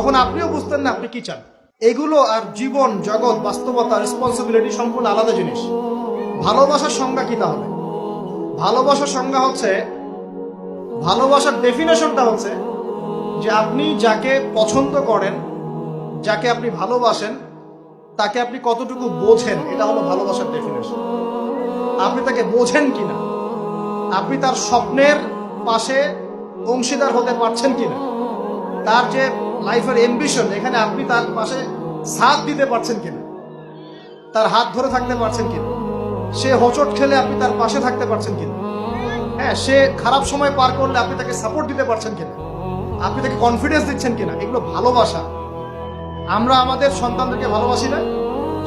তখন আপনিও বুঝতেন না আপনি কি চান। এগুলো আর জীবন, জগৎ, বাস্তবতা রেসপন্সিবিলিটি সম্পূর্ণ আলাদা জিনিস। ভালোবাসার সংজ্ঞা কি তাহলে? ভালোবাসার সংজ্ঞা হচ্ছে, ভালোবাসার ডেফিনেশনটা হচ্ছে যে আপনি যাকে পছন্দ করেন, যাকে আপনি ভালোবাসেন, তাকে আপনি কতটুকু বোঝেন, এটা হলো ভালোবাসার ডেফিনেশন আপনি তাকে বোঝেন কিনা? আপনি তার স্বপ্নের পাশে অংশীদার হতে পারছেন কিনা? তার যে লাইফের এম্বিশন এখানে আপনি তার পাশে সাথ দিতে পারছেন কিনা? তার হাত ধরে থাকতে পারছেন কিনা? সে হোঁচট খেলে আপনি তার পাশে থাকতে পারছেন কিনা? হ্যাঁ সে খারাপ সময় পার করলে আপনি তাকে সাপোর্ট দিতে পারছেন কিনা? আপনি তাকে কনফিডেন্স দিচ্ছেন কিনা? এগুলো ভালোবাসা। আমরা আমাদের সন্তানদেরকে ভালোবাসি না।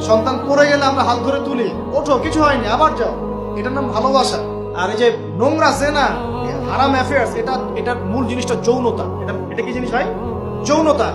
সন্তান পড়ে গেলে আমরা হাত ধরে তুলি, ওঠো, কিছু হয়নি, আবার যাও। এটার নাম ভালোবাসা। আর এই যে নোংরা জেনা হারাম অ্যাফেয়ার্স এটা, এটার মূল জিনিসটা যৌনতা। এটা এটা কি জিনিস ভাই? যৌনতা।